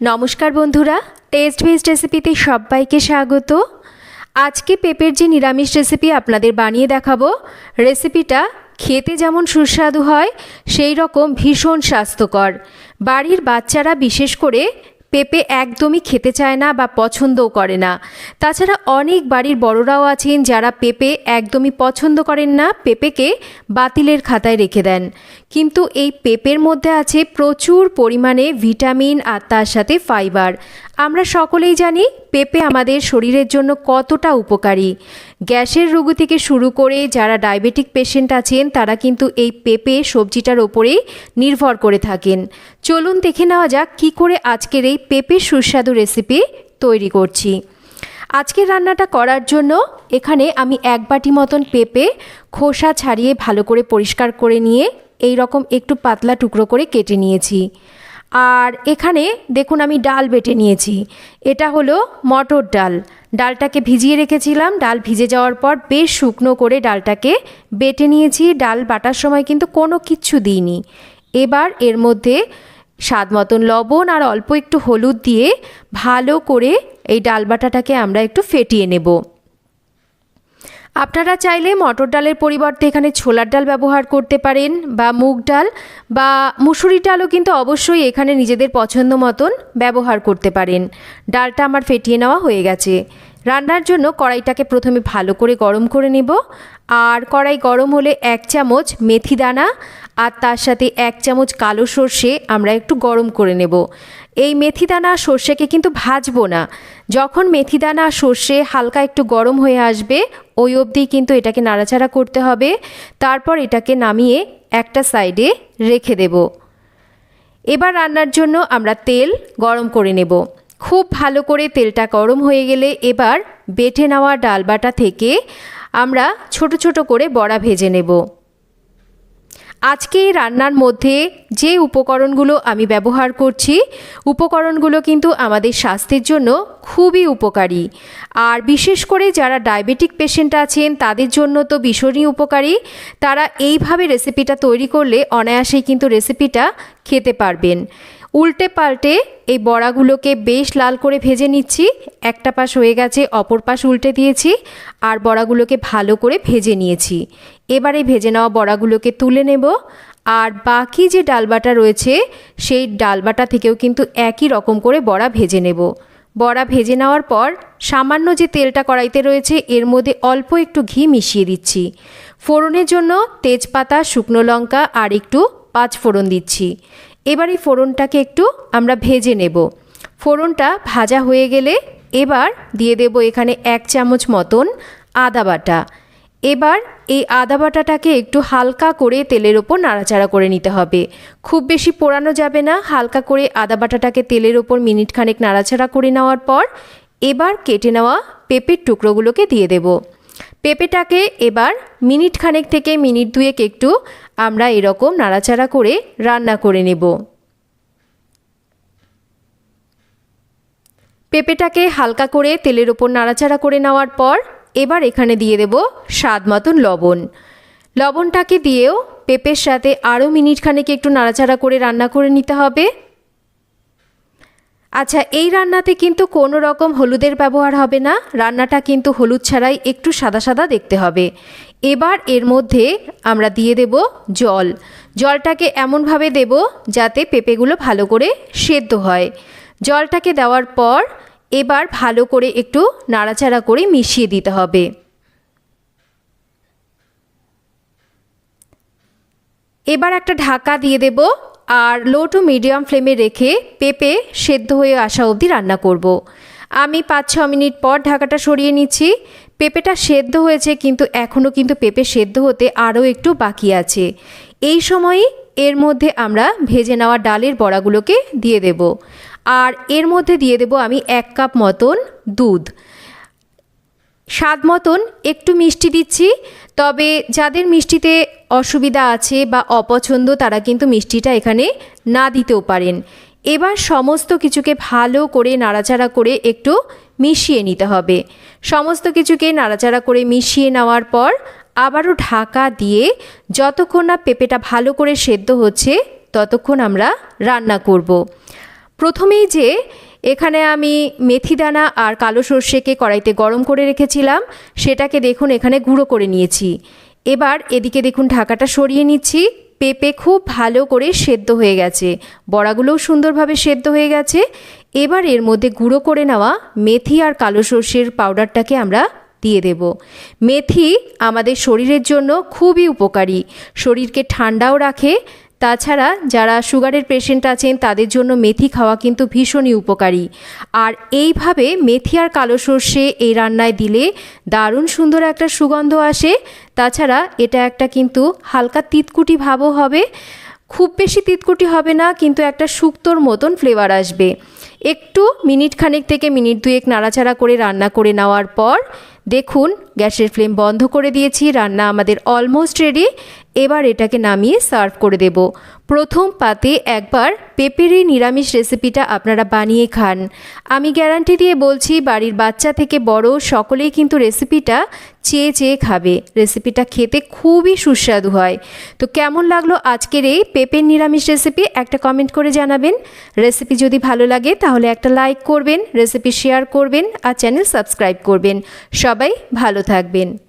নমস্কার বন্ধুরা test veg রেসিপিতে সবাইকে স্বাগত। আজকে পেঁপের যে নিরামিষ রেসিপি আপনাদের বানিয়ে দেখাবো রেসিপিটা খেতে যেমন সুস্বাদু হয়, সেই রকম ভীষণ স্বাস্থ্যকর। বাড়ির বাচ্চারা বিশেষ করে পেঁপে একদমই খেতে চায় না বা পছন্দও করে না। তাছাড়া অনেক বাড়ির বড়রাও আছেন যারা পেঁপে একদমই পছন্দ করেন না, পেঁপেকে বাতিলের খাতায় রেখে দেন। কিন্তু এই পেঁপের মধ্যে আছে প্রচুর পরিমাণে ভিটামিন আর তার সাথে ফাইবার। আমরা সকলেই জানি পেঁপে আমাদের শরীরের জন্য কতটা উপকারী। গ্যাসের রোগ থেকে শুরু করে যারা ডায়াবেটিক পেশেন্ট আছেন, তারা কিন্তু এই পেঁপে সবজিটার ওপরেই নির্ভর করে থাকেন। চলুন দেখে নেওয়া যাক কী করে আজকের এই পেঁপে সুস্বাদু রেসিপি তৈরি করছি। আজকের রান্নাটা করার জন্য এখানে আমি এক বাটি মতন পেঁপে খোসা ছাড়িয়ে ভালো করে পরিষ্কার করে নিয়ে এই রকম একটু পাতলা টুকরো করে কেটে নিয়েছি। আর এখানে দেখুন আমি ডাল বেটে নিয়েছি। এটা হলো মটর ডাল। ডালটাকে ভিজিয়ে রেখেছিলাম। ডাল ভিজে যাওয়ার পর বেশ শুকনো করে ডালটাকে বেটে নিয়েছি। ডাল বাটার সময় কিন্তু কোনো কিচ্ছু দিইনি। এবার এর মধ্যে স্বাদ মতন লবণ আর অল্প একটু হলুদ দিয়ে ভালো করে এই ডাল বাটাটাকে আমরা একটু ফেটিয়ে নেব। আপনারা চাইলে মটর ডালের পরিবর্তে এখানে ছোলার ডাল ব্যবহার করতে পারেন বা মুগ ডাল বা মুসুরি ডালও কিন্তু অবশ্যই এখানে নিজেদের পছন্দ মতন ব্যবহার করতে পারেন। ডালটা আমার ফেটিয়ে নেওয়া হয়ে গেছে। রান্নার জন্য কড়াইটাকে প্রথমে ভালো করে গরম করে নেব। আর কড়াই গরম হলে এক চামচ মেথি দানা আর তার সাথে এক চামচ কালো সর্ষে আমরা একটু গরম করে নেব। এই মেথি দানা সর্ষেকে কিন্তু ভাজবো না। যখন মেথি দানা সর্ষে হালকা একটু গরম হয়ে আসবে, ওই অবধি কিন্তু এটাকে নাড়াচাড়া করতে হবে। তারপর এটাকে নামিয়ে একটা সাইডে রেখে দেব। এবার রান্নার জন্য আমরা তেল গরম করে নেব। খুব ভালো করে তেলটা গরম হয়ে গেলে এবার বেটে নেওয়া ডালবাটা থেকে আমরা ছোট ছোট করে বড়া ভেজে নেব। আজকে এই রান্নার মধ্যে যে উপকরণগুলো আমি ব্যবহার করছি, উপকরণগুলো কিন্তু আমাদের স্বাস্থ্যের জন্য খুবই উপকারী। আর বিশেষ করে যারা ডায়াবেটিক পেশেন্ট আছেন, তাদের জন্য তো ভীষণই উপকারী। তারা এইভাবে রেসিপিটা তৈরি করলে অনায়াসেই কিন্তু রেসিপিটা খেতে পারবেন। উল্টে পাল্টে এই বড়াগুলোকে বেশ লাল করে ভেজে নিচ্ছি। একটা পাশ হয়ে গেছে, অপর পাশ উল্টে দিয়েছি আর বড়াগুলোকে ভালো করে ভেজে নিয়েছি। এবারে ভেজে নেওয়া বড়াগুলোকে তুলে নেব আর বাকি যে ডালবাটা রয়েছে, সেই ডালবাটা থেকেও কিন্তু একই রকম করে বড়া ভেজে নেব। বড়া ভেজে নেওয়ার পর সামান্য যে তেলটা কড়াইতে রয়েছে, এর মধ্যে অল্প একটু ঘি মিশিয়ে দিচ্ছি। ফোড়নের জন্য তেজপাতা, শুকনো লঙ্কা আর একটু পাঁচ ফোড়ন দিচ্ছি। এবার এই ফোড়নটাকে একটু আমরা ভেজে নেব। ফোড়নটা ভাজা হয়ে গেলে এবার দিয়ে দেব এখানে এক চামচ মতন আদা বাটা। এবার এই আদা বাটাটাকে একটু হালকা করে তেলের ওপর নাড়াচাড়া করে নিতে হবে। খুব বেশি পোড়ানো যাবে না, হালকা করে আদা বাটাটাকে তেলের ওপর মিনিট খানেক নাড়াচাড়া করে নেওয়ার পর এবার কেটে নেওয়া পেঁপের টুকরোগুলোকে দিয়ে দেব। পেঁপেটাকে এবার মিনিট খানেক থেকে মিনিট দুয়েক একটু আমরা এরকম নাড়াচাড়া করে রান্না করে নেব। পেঁপেটাকে হালকা করে তেলের ওপর নাড়াচাড়া করে নেওয়ার পর এবার এখানে দিয়ে দেব স্বাদ মতন লবণ। লবণটাকে দিয়েও পেঁপের সাথে আরও মিনিট খানেক একটু নাড়াচাড়া করে রান্না করে নিতে হবে। আচ্ছা এই রান্নাতে কিন্তু কোনো রকম হলুদের ব্যবহার হবে না। রান্নাটা কিন্তু হলুদ ছাড়াই একটু সাদা সাদা দেখতে হবে। এবার এর মধ্যে আমরা দিয়ে দেব জল। জলটাকে এমনভাবে দেব যাতে পেঁপেগুলো ভালো করে সেদ্ধ হয়। জলটাকে দেওয়ার পর এবার ভালো করে একটু নাড়াচাড়া করে মিশিয়ে দিতে হবে। এবার একটা ঢাকা দিয়ে দেব আর লো টু মিডিয়াম ফ্লেমে রেখে পেঁপে সেদ্ধ হয়ে আসা অবধি রান্না করব। আমি পাঁচ ছ মিনিট পর ঢাকাটা সরিয়ে নিচ্ছি। পেঁপেটা সেদ্ধ হয়েছে কিন্তু এখনও কিন্তু পেঁপে সেদ্ধ হতে আরও একটু বাকি আছে। এই সময়ই এর মধ্যে আমরা ভেজে নেওয়া ডালের বড়াগুলোকে দিয়ে দেব। আর এর মধ্যে দিয়ে দেব আমি এক কাপ মতন দুধ। স্বাদ মতন একটু মিষ্টি দিচ্ছি, তবে যাদের মিষ্টিতে অসুবিধা আছে বা অপছন্দ তারা কিন্তু মিষ্টিটা এখানে না দিতেও পারেন। এবার সমস্ত কিছুকে ভালো করে নাড়াচাড়া করে একটু মিশিয়ে নিতে হবে। সমস্ত কিছুকে নাড়াচাড়া করে মিশিয়ে নেওয়ার পর আবারও ঢাকা দিয়ে যতক্ষণ না পেঁপেটা ভালো করে সেদ্ধ হচ্ছে, ততক্ষণ আমরা রান্না করব। প্রথমেই যে এখানে আমি মেথি দানা আর কালো সর্ষেকে কড়াইতে গরম করে রেখেছিলাম। সেটাকে দেখুন এখানে গুঁড়ো করে নিয়েছি। এবার এদিকে দেখুন ঢাকাটা সরিয়ে নিচ্ছি। পেঁপে খুব ভালো করে সেদ্ধ হয়ে গেছে। বড়াগুলোও সুন্দরভাবে সেদ্ধ হয়ে গেছে। এবার এর মধ্যে গুঁড়ো করে নেওয়া মেথি আর কালো সর্ষের পাউডারটাকে আমরা দিয়ে দেব। মেথি আমাদের শরীরের জন্য খুবই উপকারী। শরীরকে ঠান্ডাও রাখে তাছাড়া যারা সুগারের পেশেন্ট আছেন, তাদের জন্য মেথি খাওয়া কিন্তু ভীষণই উপকারী। আর এইভাবে মেথি আর কালো সর্ষে এই রান্নায় দিলে দারুণ সুন্দর একটা সুগন্ধ আসে। তাছাড়া এটা একটা কিন্তু হালকা তিতকুটি ভাবও হবে। খুব বেশি তিতকুটি হবে না, কিন্তু একটা শুক্তোর মতন ফ্লেভার আসবে। একটু মিনিট খানেক থেকে মিনিট দুয়েক নাড়াচাড়া করে রান্না করে নেওয়ার পর দেখুন, গ্যাসের ফ্লেম বন্ধ করে দিয়েছি, রান্না আমাদের অলমোস্ট রেডি। এবার এটাকে নামিয়ে সার্ভ করে দেব। প্রথম পাতে একবার পেঁপের নিরামিষ রেসিপিটা আপনারা বানিয়ে খান। আমি গ্যারান্টি দিয়ে বলছি, বাড়ির বাচ্চা থেকে বড় সকলেই কিন্তু রেসিপিটা চেয়ে চেয়ে খাবে। রেসিপিটা খেতে খুবই সুস্বাদু হয়। তো কেমন লাগল আজকের এই পেঁপের নিরামিষ রেসিপি? একটা কমেন্ট করে জানাবেন। রেসিপি যদি ভালো লাগে তাহলে একটা লাইক করবেন, রেসিপি শেয়ার করবেন আর চ্যানেল সাবস্ক্রাইব করবেন। সবাই ভালো থাকবেন।